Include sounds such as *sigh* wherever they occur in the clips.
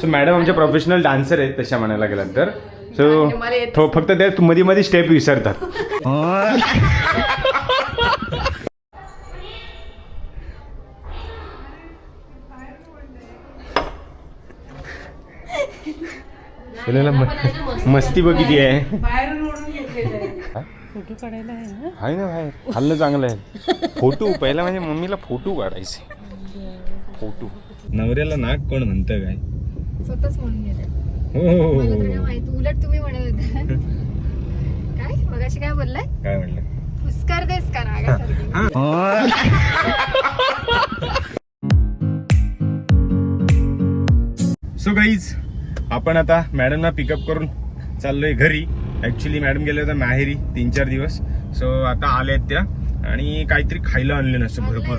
So madam आमच्या professional dancer आहेत तशा म्हणायला गेलात तर. सो तो फक्त त्या मध्ये मध्ये स्टेप विसरतात. त्याला म- मस्ती बघ किती आहे. फोटो काढायला आहे ना? आहे ना बाहेर. खाल्लं चांगलं आहे. फोटो पहिला म्हणजे मम्मीला फोटो काढायचे. फोटो. नवऱ्याला नाक कोण म्हणतं काय? स्वतःच म्हणून गेले. हो तर काय माहिती उलट तुम्ही म्हणत होता. *laughs* काय? मगाशी काय बोललाय? काय म्हणलं? पुस्कार देस का नागासारखी? सो गाईज आपण आता मॅडमना पिकअप करून चाललोय घरी. ऍक्च्युली मॅडम गेले होत्या माहेरी तीन चार दिवस. सो आता आल्या आहेत त्या. आणि काहीतरी खायला आणले नसतं भरपूर.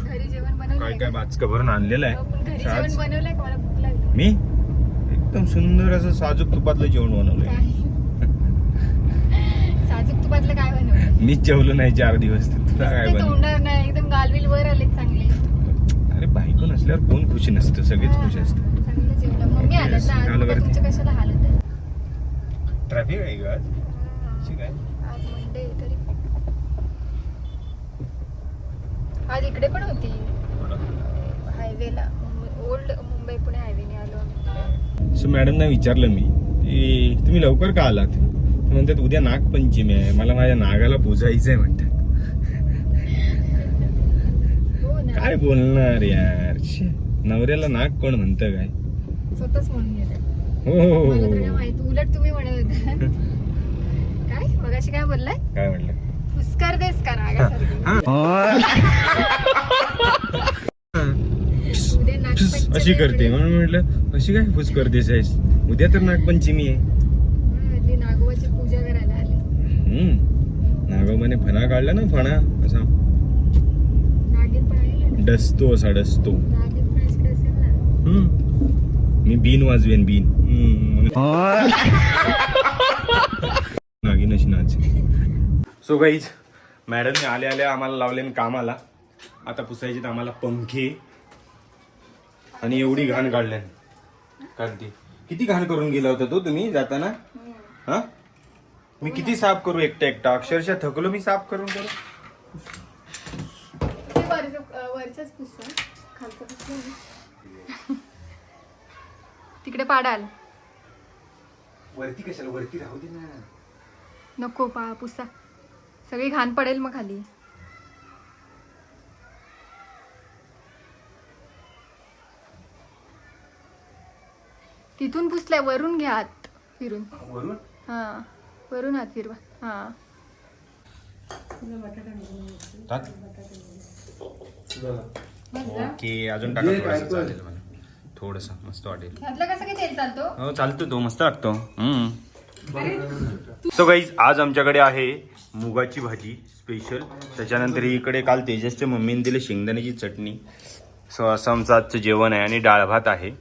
काय काय बाचका भरून आणलेलं आहे. मी? एकदम सुंदर असं साजूक तुपातलं जेवण बनवलंय. *laughs* साजूक तुपातलं काय बनवलं मीच जेवलो नाही चार दिवस तर तुला काय ते बनव तोंडावर नाही एकदम गालबिल वर आले चांगले. अरे बायको नसल्यावर कोण खुशी नसतं सगळेच खुशी असतात. आहे? ट्रॅफिक आहे का आज? अशी काय आज मंडे तरी. आज इकडे पण होती. हायवेला ओल्ड मुंबई पुणे हायवेने आलो आम्ही. सो मॅडमना विचारलं मी की तुम्ही लवकर का आलात? ते म्हणतात उद्या नागपंचमी आहे. मला माझ्या नागाला पूजायचंय म्हणतात. हो काय बोलणार यार. नवऱ्याला नाग कोण म्हणतं काय? स्वतःच हो. हो, उलट तुम्ही म्हणत होता काय? मगाशी काय बोललाय? काय म्हणलं? पुस्कार देस का *laughs* अशी करते. म्हणून म्हटलं अशी काय फुस करतेस आहेस? उद्या तर नागपंचमी आहे. नागोबाची पूजा करायला आली. हम्म. नागोबाने फणा काढला ना फणा असा. डसतो असा डसतो. हम्म. मी बीन वाजवेन बीन. नागिन अशी नाच. सो गाईज मॅडमने आल्या आल्या आम्हाला लावले कामाला. आता पुसायचे आम्हाला पंखे. आणि एवढी घाण काढल्या. काढते किती घाण करून गेला होता तो तुम्ही जाताना? हा? मी किती साफ करू एकटा एकटा? अक्षरशः थकलो मी साफ करून करू वरचं-. तिकडे पाडाल वरती कशाला? वरती राहू दे ना. नको पा पुसा. सगळी घाण पडेल मग खाली. तिथून पुसलाय वरून घ्या हात फिरून. वरून? हा वरून हात फिरवा. हा. टाक. ओके अजून टाका थोडंसं चालेल मला. थोडंसं मस्त वाटेल. घातलं कसं काय तेल चालतो? हो चालतो तो मस्त वाटतो. सो गाईज आज आमच्याकडे आहे मुगाची भाजी स्पेशल त्याच्यानंतर इकडे काल तेजसच्या मम्मीने दिले शेंगदाण्याची चटणी. सो असं आमचं आजचं जेवण आहे आणि डाळ भात आहे.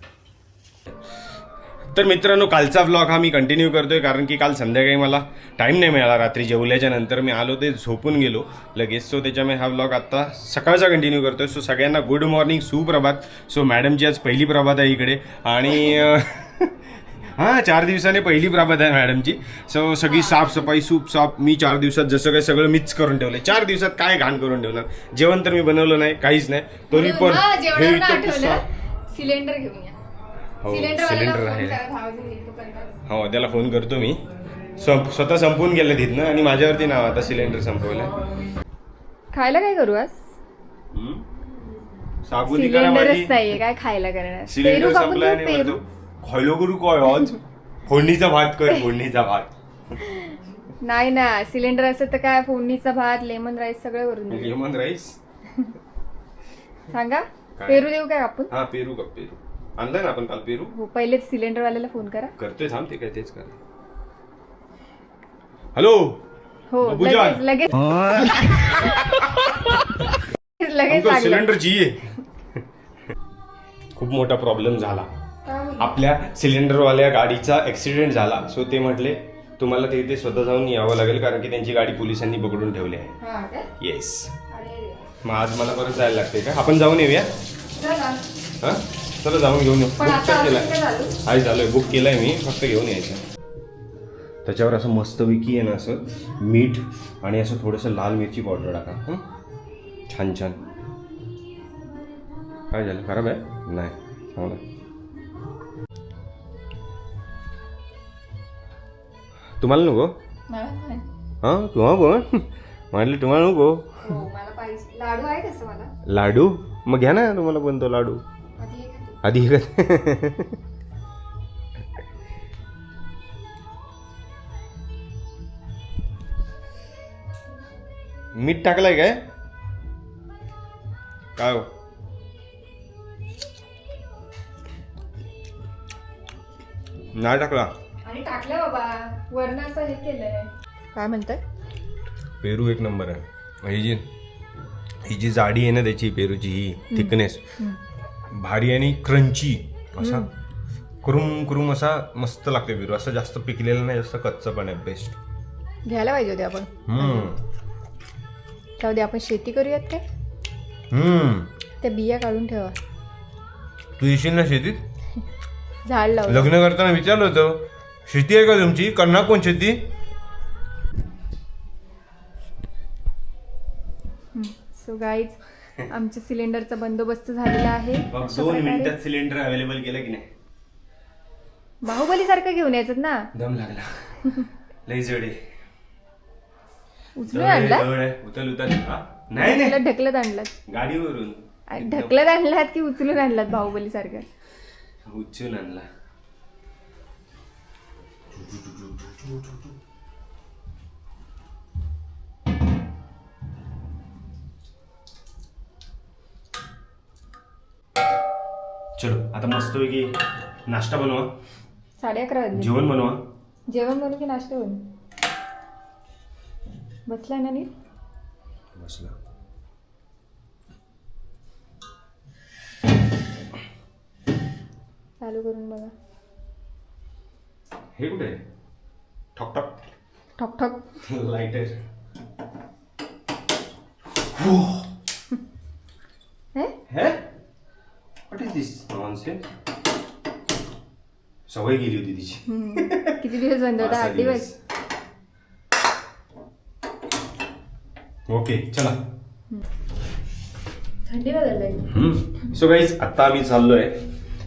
तर मित्रांनो कालचा व्लॉग हा मी कंटिन्यू करतोय कारण की काल संध्याकाळी मला टाईम नाही मिळाला. रात्री जेवल्याच्या नंतर मी आलो ते झोपून गेलो लगेच. सो त्याच्यामुळे हा व्लॉग आत्ता सकाळचा कंटिन्यू करतोय. सो सगळ्यांना गुड मॉर्निंग सुप्रभात. सो मॅडमची आज पहिली प्रभात आहे इकडे. आणि *laughs* हां चार दिवसाने पहिली प्रभात आहे मॅडमची सो सगळी साफसफाई सूप साफ मी चार दिवसात जसं काय सगळं मिक्स करून ठेवलं चार दिवसात काय घाण करून ठेवणार? जेवण तर मी बनवलं नाही काहीच नाही. तरी पण हा, सिलेंडर घेऊन या. हो सिलेंडर आहे हो त्याला फोन करतो मी. संप स्वतः संपून गेलं तिथनं आणि माझ्यावरती नाव आता सिलेंडर संपवलं खायला काय करू आज? साबुनी करा सिलेंडरच माझी. नाहीये काय खायला करणार? सिलेंडर पेरू कापून संपलाय देऊ आणि पेरू. म्हणतो खायलो करू काय आज? फोडणीचा भात कर फोडणीचा भात. नाही ना सिलेंडर असं तर काय फोडणीचा भात लेमन राईस सगळं करून देऊ. Lemon rice? सांगा? पेरू देऊ काय आपण? हा पेरू का पेरू. आणलाय ना आपण काल पेरू. हो पहिले सिलेंडर वाल्याला फोन करा. करतोय थांब ते काय तेच कर हॅलो? हो बाबूजान. लगेच लगेच. *laughs* लगेच हमको लागलं. सिलेंडर चाहिए खूप मोठा प्रॉब्लेम झाला. आपल्या सिलेंडरवाल्या गाडीचा ऍक्सिडेंट झाला. सो ते म्हटले तुम्हाला ते इथे स्वतः जाऊन यावं लागेल कारण की त्यांची गाडी पोलिसांनी पकडून ठेवली आहे. हा काय? येस मग आज मला परत जायला लागते का? आपण जाऊन येऊया? चला. हा? चला जाऊन घेऊन येऊ. पण बुक तर केलाय. चालू आहे चालू आहे बुक केलाय मी. फक्त घेऊन यायचं. त्याच्यावर असं मस्तपैकी आहे ना असं मीठ आणि असं थोडंसं लाल मिरची पावडर टाका. हं? छान छान. काय झालं? खराब आहे? नाही. चांगलं आहे. तुम्हाला नको? मला. हां? तुम्हाला बोल म्हटलं तुम्हाला नको. हो मला पाहिजे. लाडू आहे तसं मला. लाडू? मग घ्या ना तुम्हाला बनतो लाडू. हे कर. मीठ टाकलंय काय? काय हो? नाही टाकला. आणि टाकलं बाबा. वरण असं हे केलंय. काय म्हणताय? पेरू एक नंबर आहे. ही जी ही जी जाडी आहे ना त्याची पेरूची ही थिकनेस भारी आणि क्रंची असा कुरुम कुरुम असा मस्त लागते पेरू असं जास्त पिकलेलं नाही जास्त कच्चं पण आहे बेस्ट घ्यायला पाहिजे होते आपण. हम्म. जाऊ दे आपण शेती करूयात काय? हम्म. त्या बिया काढून ठेवा. तू येशील ना शेतीत? *laughs* झाड लावलं लग्न करताना विचारलं होतं शेती आहे का तुमची? करणार कोण शेती? सो गाईज आमच्या सिलेंडरचा बंदोबस्त झालेला आहे. अशा दोन प्रकारे. मिनिटात सिलेंडर अवेलेबल केलं की नाही? बाहुबली सारखं घेऊन यायचं ना? दम लागला. लई जड उचलून आणला हा? नाही नाही. ढकलत आणलात. गाडीवरून. ढकलत आणलात की उचलून आणलात बाहुबली सारखं उचलून आणला. चलो आता मस्तपैकी नाश्ता बनवा. साडे अकरा वाजले. जेवण बनवा. जेवण बनवू की नाश्ता बनवू? बसलाय ना नीट? बसला. चालू करून बघा. हे कुठे आहे? ठॉक ठॉक. ठक ठक. लाइटर *laughs* हे? है? व्हॉट इज दिस नॉनसेन्स सवय गेली होती तिची. किती दिवस बंद होता आठ दिवस ओके चला थंडी बदललाय सो गाईज आता आम्ही चाललोय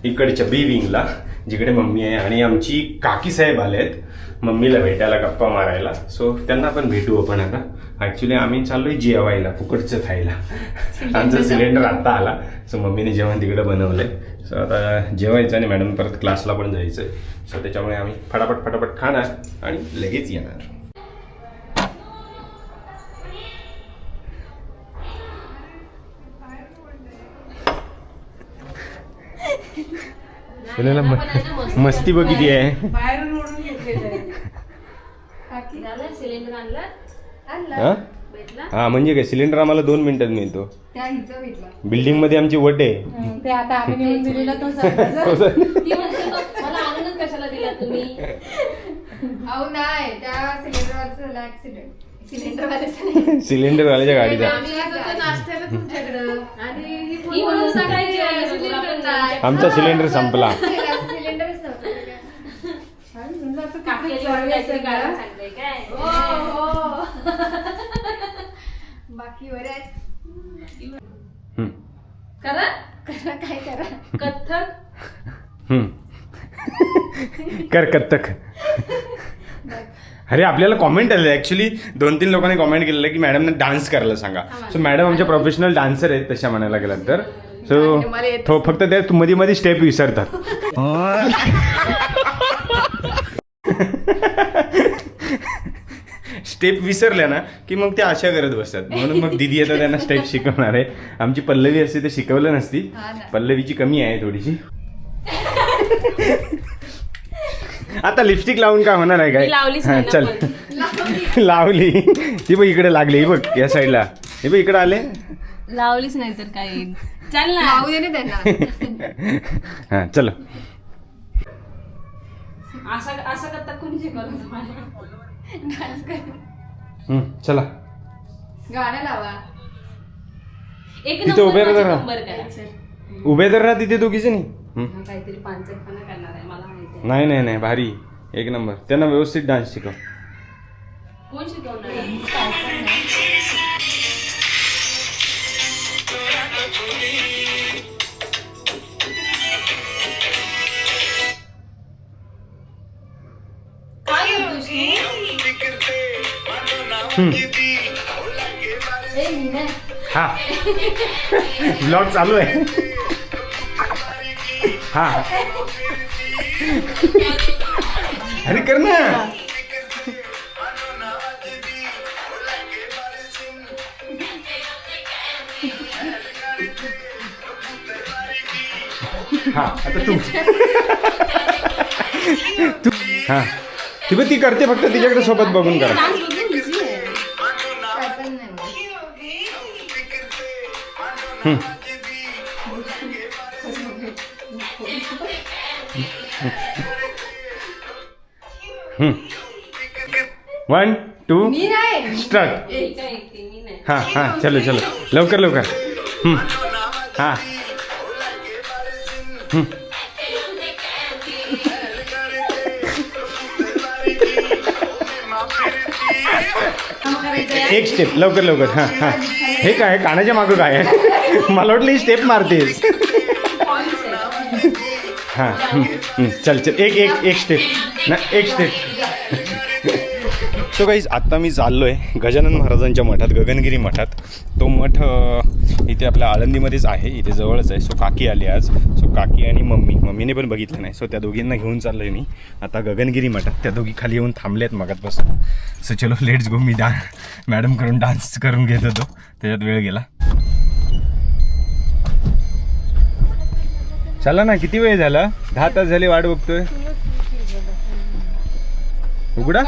इकडच्या बी विंगला जिकडे मम्मी आहे आणि आमची काकी साहेब आलेत मम्मीला भेटायला गप्पा मारायला. सो त्यांना पण भेटू आपण आता. ऍक्च्युली आम्ही चाललोय जेवायला फुकटचं खायला. आमचा सिलेंडर आता आला. सो मम्मीने जेवण तिकडे बनवलंय. सो आता जेवायचं आणि मॅडम परत क्लासला पण जायचंय. सो त्याच्यामुळे आम्ही फटाफट फटाफट खाणार आणि लगेच येणार. तुला मस्ती बघ किती आहे. बाहेरून ओढून सिलेंडर आणला? हा? हा म्हणजे काय? सिलेंडर आम्हाला दोन मिनिटात मिळतो. त्या हिचं भेटला. बिल्डिंगमध्ये आमची वट आहे. *laughs* *laughs* सिलेंडर वाल्याचं सिलेंडर वाल्याच्या गाडीचा आम्ही येत होतो नाश्त्याला तुमच्याकडं. आणि ही म्हणून सकाळी जेवायला सिलेंडर नाही आमचा सिलेंडर संपला. *laughs* सिलेंडरच काकी काय? हो, *laughs* बाकी बरे आहेत. हम्म. करा. करा काय करा? कथ्थक. हम्म. कर कत्तक अरे आपल्याला कॉमेंट आले. ऍक्च्युली दोन तीन लोकांनी कॉमेंट केलेलं की मॅडमने डान्स करायला सांगा. सो मॅडम आमच्या प्रोफेशनल डान्सर आहेत तशा म्हणायला गेलात तर सो तो फक्त ते मध्ये मध्ये स्टेप विसरतात. स्टेप विसरल्या ना की मग ते आशा करत बसतात. म्हणून मग दिदी आता त्यांना स्टेप शिकवणार आहे. आमची पल्लवी असते ते शिकवलं नसती. हा. पल्लवीची कमी आहे थोडीशी. *laughs* आता लिपस्टिक लावून काय होणार आहे काय? लावलीच हा, नाही ना चल. *laughs* लावली. ती बघ इकडे लागली ही बघ या साईडला हे बघ इकडे आले. लावलीच नाही तर काय. चल ना. लावू दे ना त्यांना. *laughs* हा चलो. असं असं करता कोणी शिकवलं तुम्हाला? डान्स कर. हम्म, चला. गाणं लावा. एक तिथे उभे नंबर राहा. नंबर करा उभे तर राहा तिथे दोघीच नाही. काहीतरी पांचटपणा करणार आहे. मला नाही नाही नाही भारी. एक नंबर. त्यांना व्यवस्थित डान्स शिकव. कोण शिकवणार? आहे? काय करतोयस तू? ए, मीना. हा. *laughs* ब्लॉग चालू आहे. हा. अरे कर ना. हा आता तू. तू. हा. ती बघ ती करते फक्त तिच्याकडे सोबत बघून करा. Dance one two start. हां हां चलो चलो. लवकर लवकर. हां. एक स्टेप लवकर लवकर. हां हां. हे काय कानाच्या मागं काय? आहे मला वाटलं ही स्टेप मारतेस. हां. चल चल. एक एक एक स्टेप ना एक स्टेप सो काही आत्ता मी चाललो आहे गजानन महाराजांच्या मठात गगनगिरी मठात. तो मठ इथे आपल्या आळंदीमध्येच आहे इथे जवळच आहे. सो काकी आली आज. सो काकी आणि मम्मी मम्मीने पण बघितलं नाही. सो त्या दोघींना घेऊन चाललो आहे मी. आता गगनगिरी मठात त्या दोघी खाली येऊन थांबले आहेत मगातपासून. सो चलो लेट्स गो मी डान्स मॅडम करून डान्स करून घेत होतो. त्याच्यात वेळ गेला. चला ना किती वेळ झाला? दहा तास झाले वाट बघतोय. उघडा.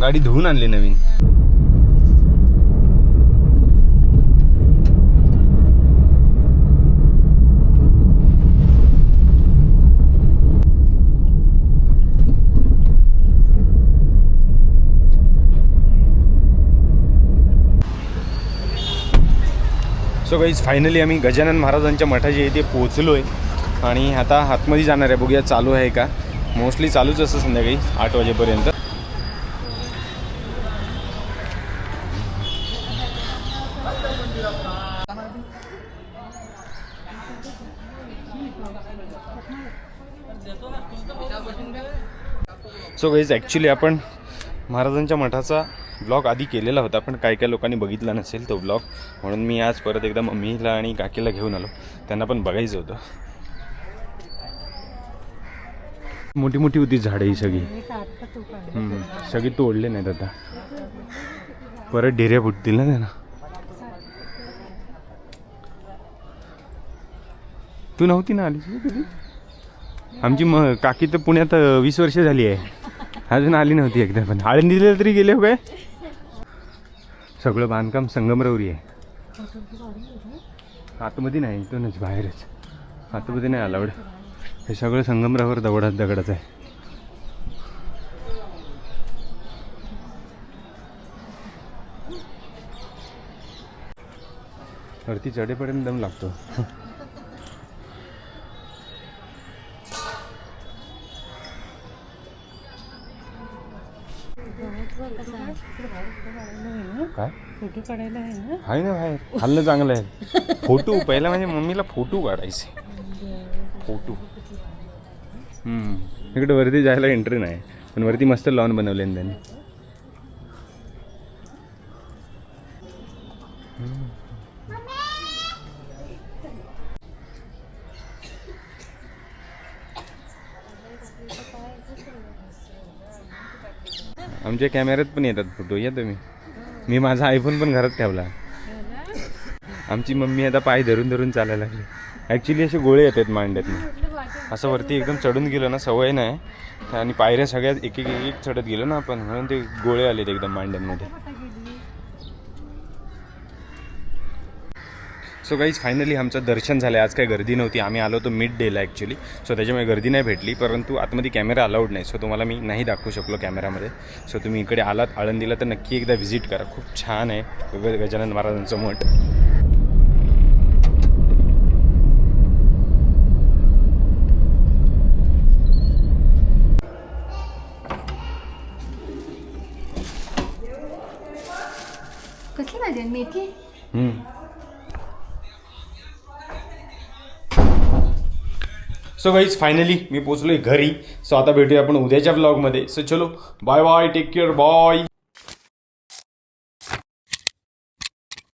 गाडी धुवून आणली नवीन. सो गाईज फायनली आम्ही गजानन महाराजांच्या मठाच्या इथे पोहोचलो आहे आणि आता आतमध्ये जाणार आहे. बघूया चालू आहे का? मोस्टली चालूच असतं संध्याकाळी आठ वाजेपर्यंत. सो गाईज ॲक्च्युली आपण महाराजांच्या मठाचा ब्लॉग आधी केलेला होता. पण काय काय लोकांनी बघितला नसेल तो ब्लॉग म्हणून मी आज परत एकदा मम्मीला आणि काकीला घेऊन आलो. त्यांना पण बघायचं होतं. मोठी मोठी होती झाडं ही सगळी. सगळी तोडले नाहीत आता. परत ढेऱ्या फुटतील ना त्यांना. तू नव्हती ना आली आमची म काकी तर पुण्यात वीस वर्ष झाली आहे. अजून आली नव्हती एकदा पण. आळंदीला तरी गेले हो काय सगळं बांधकाम संगमरवरी आहे. आतमध्ये नाही इथूनच बाहेरच. आतमध्ये नाही अलाउड हे सगळं संगमरावर दगडात दगडाच आहे. वरती चढेपर्यंत दम लागतो. फोटो काढायला आहे ना? आहे ना बाहेर. हल्लं चांगलं आहे. फोटो पहिला म्हणजे मम्मीला फोटो काढायचे. फोटो. इकडे वरती जायला एंट्री नाही. पण वरती मस्त लॉन बनवले त्यांनी. आमच्या कॅमेऱ्यात पण येतात फोटो या तुम्ही. मी माझा आयफोन पण घरात ठेवला. आमची मम्मी आता पाय धरून धरून चालायला लागली. ॲक्च्युली असे गोळे येतात मांड्यात असं वरती एकदम चढून गेलो ना सवय नाही. आणि पायऱ्या सगळ्यात एक एक एक एक चढत गेलो ना आपण म्हणून ते गोळे आलेत एकदम मांड्यांमध्ये. सो गाईज फायनली आमचं दर्शन झालं आज काही गर्दी नव्हती. आम्ही आलो होतो मिड डेला ॲक्च्युली सो त्याच्यामुळे गर्दी नाही भेटली परंतु आतमध्ये कॅमेरा अलाउड नाही. सो तुम्हाला मी नाही दाखवू शकलो कॅमेरामध्ये सो तुम्ही इकडे आलात आळंदीला तर नक्की एकदा व्हिजिट करा. खूप छान आहे. गजानन महाराजांचं मठ. कसली भाजी मेथी? सो गाईज फायनली मी पोचलोय घरी. सो आता भेटूया आपण उद्याच्या ब्लॉगमध्ये सो चलो bye bye take care bye